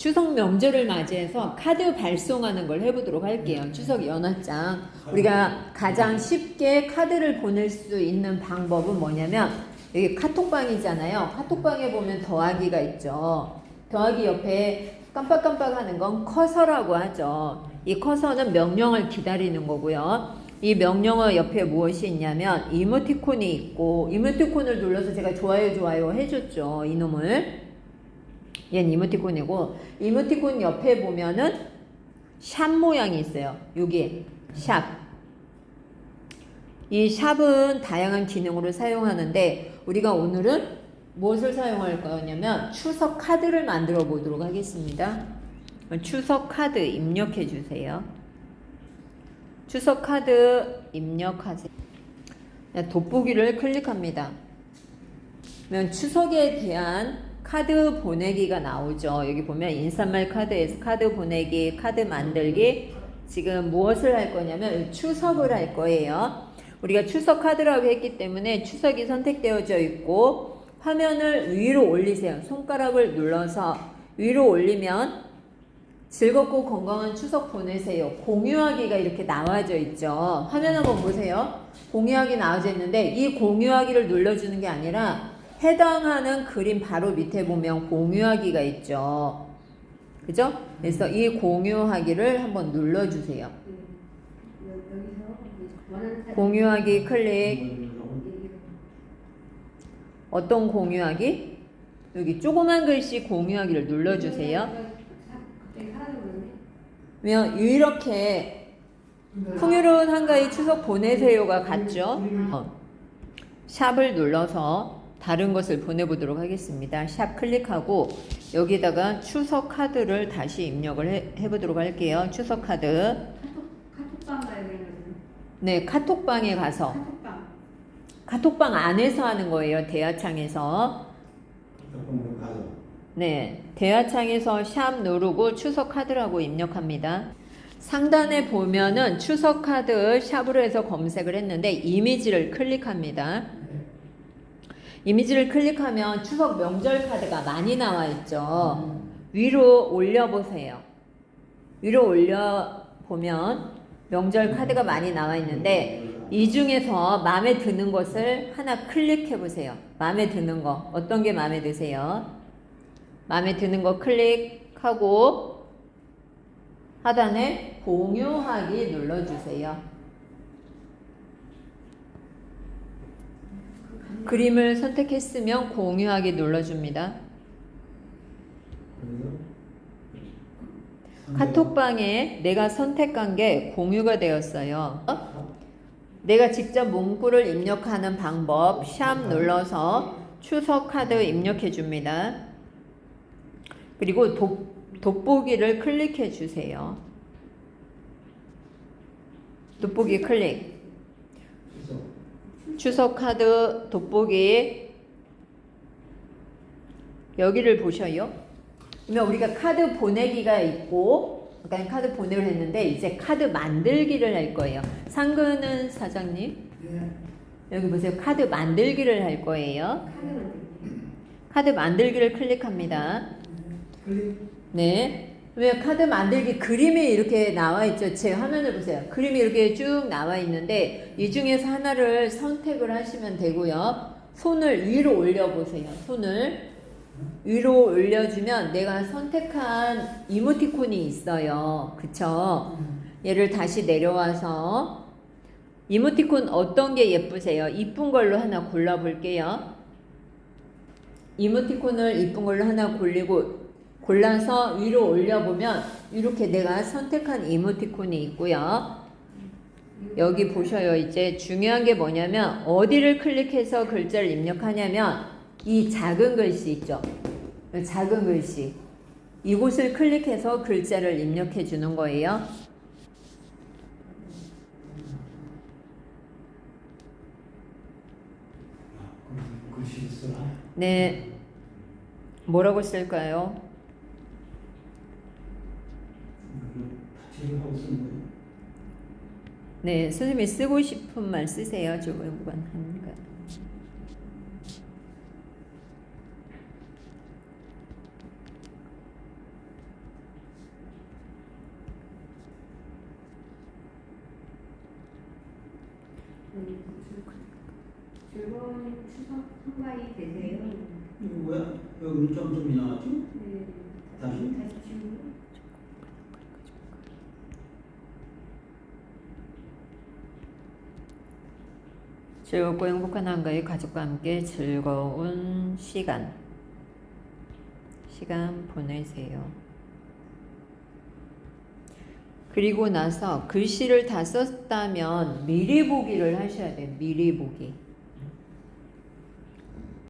추석 명절을 맞이해서 카드 발송하는 걸 해보도록 할게요. 추석 연화장. 우리가 가장 쉽게 카드를 보낼 수 있는 방법은 뭐냐면 여기 카톡방이잖아요. 카톡방에 보면 더하기가 있죠. 더하기 옆에 깜빡깜빡 하는 건 커서라고 하죠. 이 커서는 명령을 기다리는 거고요. 이 명령어 옆에 무엇이 있냐면 이모티콘이 있고 이모티콘을 눌러서 제가 좋아요 좋아요 해줬죠. 이놈을. 얘는 이모티콘이고 이모티콘 옆에 보면은 샵 모양이 있어요. 여기 샵. 이 샵은 다양한 기능으로 사용하는데 우리가 오늘은 무엇을 사용할 거냐면 추석 카드를 만들어 보도록 하겠습니다. 추석 카드 입력해 주세요. 추석 카드 입력하세요. 네, 돋보기를 클릭합니다. 그러면 추석에 대한 카드 보내기가 나오죠. 여기 보면 인사말 카드에서 카드 보내기, 카드 만들기. 지금 무엇을 할 거냐면 추석을 할 거예요. 우리가 추석 카드라고 했기 때문에 추석이 선택되어져 있고 화면을 위로 올리세요. 손가락을 눌러서 위로 올리면 즐겁고 건강한 추석 보내세요. 공유하기가 이렇게 나와져 있죠. 화면 한번 보세요. 공유하기 나와져 있는데 이 공유하기를 눌러주는 게 아니라 해당하는 그림 바로 밑에 보면 공유하기가 있죠. 그죠? 그래서 이 공유하기를 한번 눌러주세요. 공유하기 클릭. 어떤 공유하기? 여기 조그만 글씨 공유하기를 눌러주세요. 그러면 이렇게 풍요로운 한가위 추석 보내세요가 같죠? 어. 샵을 눌러서 다른 것을 보내보도록 하겠습니다. 샵 클릭하고 여기다가 추석 카드를 다시 입력을 해, 해보도록 할게요. 추석 카드. 카톡방 가야 되거든. 네, 카톡방에 가서 카톡방. 카톡방 안에서 하는 거예요. 대화창에서. 네, 대화창에서 샵 누르고 추석 카드라고 입력합니다. 상단에 보면은 추석 카드 샵으로 해서 검색을 했는데 이미지를 클릭합니다. 이미지를 클릭하면 추석 명절 카드가 많이 나와 있죠. 위로 올려 보세요. 위로 올려 보면 명절 카드가 많이 나와 있는데 이 중에서 마음에 드는 것을 하나 클릭해 보세요. 마음에 드는 거 어떤 게 마음에 드세요? 마음에 드는 거 클릭하고 하단에 공유하기 눌러주세요. 그림을 선택했으면 공유하기 눌러줍니다. 카톡방에 내가 선택한 게 공유가 되었어요. 어? 내가 직접 문구를 입력하는 방법 샵 눌러서 추석 카드 입력해 줍니다. 그리고 돋, 돋보기를 클릭해 주세요. 돋보기 클릭. 추석 카드 돋보기 여기를 보셔요. 그러면 우리가 카드 보내기가 있고 아까 카드 보내를 했는데 이제 카드 만들기를 할 거예요. 상근은 사장님 여기 보세요. 카드 만들기를 할 거예요. 카드 만들기를 클릭합니다. 네. 왜 카드 만들기 그림이 이렇게 나와 있죠? 제 화면을 보세요. 그림이 이렇게 쭉 나와 있는데 이 중에서 하나를 선택을 하시면 되고요. 손을 위로 올려 보세요. 손을 위로 올려주면 내가 선택한 이모티콘이 있어요. 그쵸? 얘를 다시 내려와서 이모티콘 어떤 게 예쁘세요? 이쁜 걸로 하나 골라 볼게요. 이모티콘을 이쁜 걸로 하나 골리고 골라서 위로 올려보면 이렇게 내가 선택한 이모티콘이 있고요. 여기 보셔요. 이제 중요한 게 뭐냐면 어디를 클릭해서 글자를 입력하냐면 이 작은 글씨 있죠. 이 작은 글씨. 이곳을 클릭해서 글자를 입력해 주는 거예요. 쓰라. 네. 뭐라고 쓸까요? 이유가 없는 거예요. 네, 선생님이 쓰고 싶은 말 쓰세요. 저 무관한 거. 음, 뭐야? 여기 음점 좀이 나왔죠? 네. 다시? 다시 지금. 즐겁고 행복한 한가위 가족과 함께 즐거운 시간 시간 보내세요. 그리고 나서 글씨를 다 썼다면 미리 보기를 하셔야 돼요. 미리 보기.